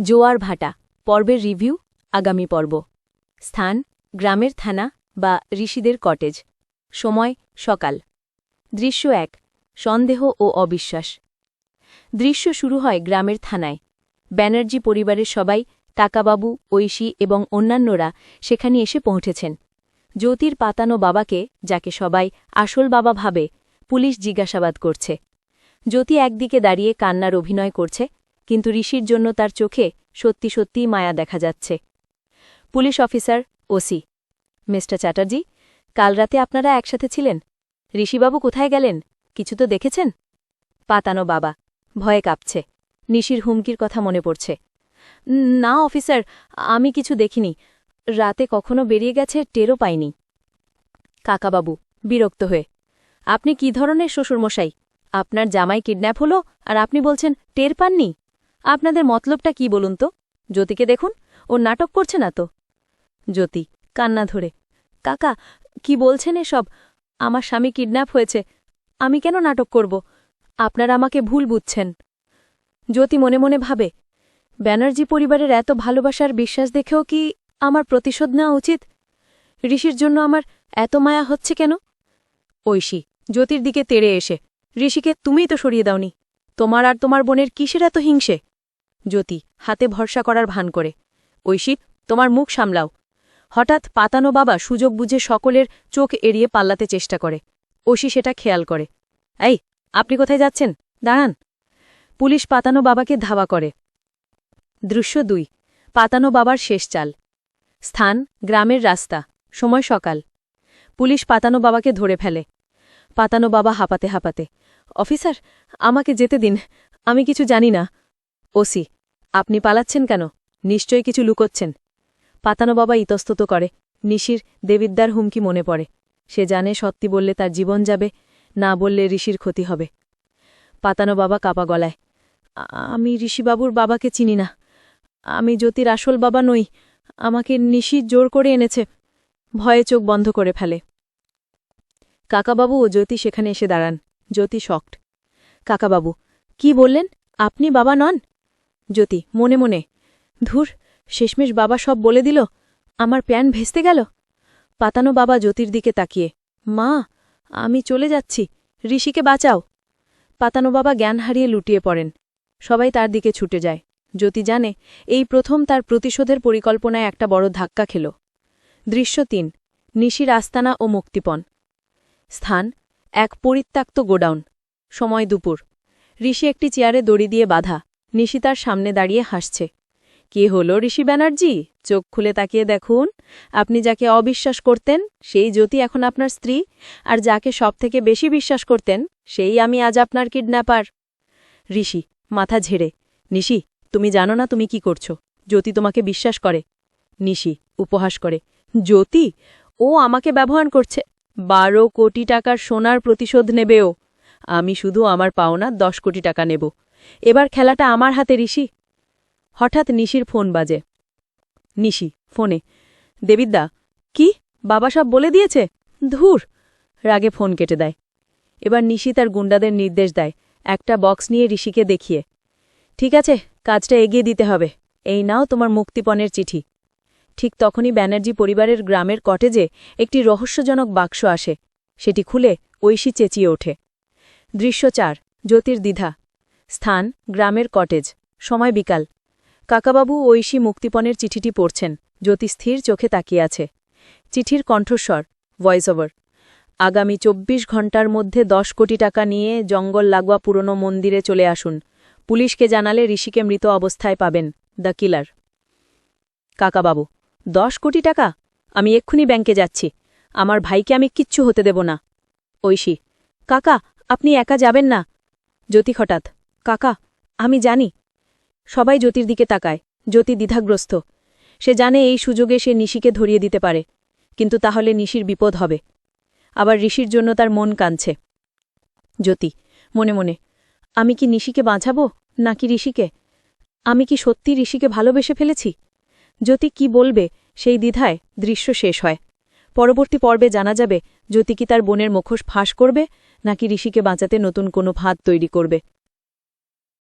জোয়ার ভাটা, পর্বের রিভিউ, আগামী পর্ব। স্থান, গ্রামের থানা বা ঋষিদের কটেজ। সময়, সকাল। দৃশ্য এক, সন্দেহ ও অবিশ্বাস। দৃশ্য শুরু হয় গ্রামের থানায়। ব্যানার্জি পরিবারের সবাই টাকাবাবু ঐশী এবং অন্যান্যরা সেখানে এসে পৌঁছেছেন। জ্যোতির পাতানো বাবাকে, যাকে সবাই আসল বাবা ভাবে, পুলিশ জিজ্ঞাসাবাদ করছে। জ্যোতি একদিকে দাঁড়িয়ে কান্নার অভিনয় করছে কিন্তু ঋষির জন্য তার চোখে সত্যি সত্যিই মায়া দেখা যাচ্ছে। Police officer, OC. Mister Chatterjee, কাল রাতে আপনারা একসাথে ছিলেন? ঋষিবাবু কোথায় গেলেন? কিছু তো দেখেছেন? পাতানো বাবা, ভয়ে কাঁপছে। নিশির হুমকির কথা মনে পড়ছে। না, অফিসার, আমি কিছু দেখিনি। রাতে কখনো বেরিয়ে গেছে টেরও পাইনি। কাকাবাবু, বিরক্ত হয়ে, আপনি কি ধরনের শ্বশুরমশাই? আপনার জামাই কিডন্যাপ হলো আর আপনি বলছেন টের পাননি? আপনাদের মতলবটা কি বলুন তো? জ্যোতিকে দেখুন, ও নাটক করছে না তো? জ্যোতি, কান্না ধরে, কাকা, কি বলছেন এসব? আমার স্বামী কিডন্যাপ হয়েছে, আমি কেন নাটক করব? আপনারা আমাকে ভুল বুঝছেন। জ্যোতি মনে মনে ভাবে, ব্যানার্জি পরিবারের এত ভালোবাসার বিশ্বাস দেখেও কি আমার প্রতিশোধ নেওয়া উচিত? ঋষির জন্য আমার এত মায়া হচ্ছে কেন? ঐশী, জ্যোতির দিকে তেড়ে এসে, ঋষিকে তুমিই তো সরিয়ে দাওনি, তোমার আর তোমার বোনের কিসের এত হিংসে? জ্যোতি, হাতে ভরসা করার ভান করে। ঐশী, তোমার মুখ সামলাও। হঠাৎ পাতানো বাবা সুযোগ বুঝে সকলের চোখ এড়িয়ে পাল্লাতে চেষ্টা করে। ঐশী সেটা খেয়াল করে। এই, আপনি কোথায় যাচ্ছেন? দাঁড়ান। পুলিশ পাতানো বাবাকে ধাওয়া করে। দৃশ্য দুই, পাতানো বাবার শেষ চাল। স্থান, গ্রামের রাস্তা, সময় সকাল। পুলিশ পাতানো বাবাকে ধরে ফেলে। পাতানো বাবা হাঁপাতে হাঁপাতে, অফিসার, আমাকে যেতে দিন, আমি কিছু জানি না। ওসি, আপনি পালাচ্ছেন কেন? নিশ্চয়ই কিছু লুকোচ্ছেন। পাতানো বাবা ইতস্তত করে। নিশির দেবিদ্যার হুমকি মনে পড়ে। সে জানে সত্যি বললে তার জীবন যাবে, না বললে ঋষির ক্ষতি হবে। পাতানো বাবা কাপা গলায়। আমি ঋষিবাবুর বাবাকে চিনি না। আমি জ্যোতির আসল বাবা নই। আমাকে নিশি জোর করে এনেছে। ভয়ে চোখ বন্ধ করে ফেলে। কাকাবাবু ও জ্যোতি সেখানে এসে দাঁড়ান। জ্যোতি শকড কাকাবাবু, কি বললেন? আপনি বাবা নন? জ্যোতি, মনে মনে। ধুর, শেষমেশ বাবা সব বলে দিল, আমার প্যান ভেস্তে গেল। পাতানো বাবা জ্যোতির দিকে তাকিয়ে, মা, আমি চলে যাচ্ছি, ঋষিকে বাঁচাও। পাতানো বাবা জ্ঞান হারিয়ে লুটিয়ে পড়েন। সবাই তার দিকে ছুটে যায়। জ্যোতি জানে, এই প্রথম তার প্রতিশোধের পরিকল্পনায় একটা বড় ধাক্কা খেল। দৃশ্য তিন নিশির আস্তানা ও মুক্তিপণ। স্থান, এক পরিত্যক্ত গোডাউন। সময় দুপুর। ঋষি একটি চেয়ারে দড়ি দিয়ে বাধা। নিশি তার সামনে দাঁড়িয়ে হাসছে। কে হল ঋষি ব্যানার্জি? চোখ খুলে তাকিয়ে দেখুন। আপনি যাকে অবিশ্বাস করতেন, সেই জ্যোতি এখন আপনার স্ত্রী। আর যাকে সবথেকে বেশি বিশ্বাস করতেন, সেই আমি আজ আপনার কিডন্যাপার। ঋষি, মাথা ঝেড়ে। নিশি, তুমি জানো না তুমি কি করছ? জ্যোতি তোমাকে বিশ্বাস করে। নিশি, উপহাস করে। জ্যোতি? ও আমাকে ব্যবহার করছে। বারো কোটি টাকার সোনার প্রতিশোধ নেবে ও। আমি শুধু আমার পাওনা দশ কোটি টাকা নেব। এবার খেলাটা আমার হাতে, ঋষি। হঠাৎ নিশির ফোন বাজে। নিশি, ফোনে। দেবিদ্যা, কি? বাবা সব বলে দিয়েছে? ধুর! রাগে ফোন কেটে দেয়। এবার নিশি তার গুন্ডাদের নির্দেশ দেয়। একটা বক্স নিয়ে ঋষিকে দেখিয়ে। ঠিক আছে, কাজটা এগিয়ে দিতে হবে। এই নাও তোমার মুক্তিপণের চিঠি। ঠিক তখনই ব্যানার্জি পরিবারের গ্রামের কটেজে একটি রহস্যজনক বাক্স আসে। সেটি খুলে ঐশী চেঁচিয়ে ওঠে। দৃশ্য চার জ্যোতির দ্বিধা স্থান, গ্রামের কটেজ। সময় বিকাল। কাকাবাবু ঐশী মুক্তিপণের চিঠিটি পড়ছেন। জ্যোতি স্থির চোখে তাকিয়ে আছে। চিঠির কণ্ঠস্বর ভয়েস ওভার আগামী চব্বিশ ঘণ্টার মধ্যে দশ কোটি টাকা নিয়ে জঙ্গল লাগোয়া পুরনো মন্দিরে চলে আসুন। পুলিশকে জানালে ঋষিকে মৃত অবস্থায় পাবেন দ্য কিলার। কাকাবাবু, দশ কোটি টাকা? আমি এক্ষুনি ব্যাংকে যাচ্ছি। আমার ভাইকে আমি কিচ্ছু হতে দেব না। ঐশী, কাকা, আপনি একা যাবেন না? জ্যোতি হঠাৎ কাকা, আমি জানি। সবাই জ্যোতির দিকে তাকায়। জ্যোতি দ্বিধাগ্রস্ত। সে জানে এই সুযোগে সে নিশিকে ধরিয়ে দিতে পারে। কিন্তু তাহলে নিশির বিপদ হবে। আবার ঋষির জন্য তার মন কাঁদছে। জ্যোতি, মনে মনে, আমি কি নিশিকে বাঁচাবো, নাকি ঋষিকে? আমি কি সত্যি ঋষিকে ভালোবেসে ফেলেছি? জ্যোতি কি বলবে, সেই দ্বিধায় দৃশ্য শেষ হয়। পরবর্তী পর্বে জানা যাবে, জ্যোতি কি তার বোনের মুখোশ ফাঁস করবে, নাকি ঋষিকে বাঁচাতে নতুন কোনো ভাত তৈরি করবে।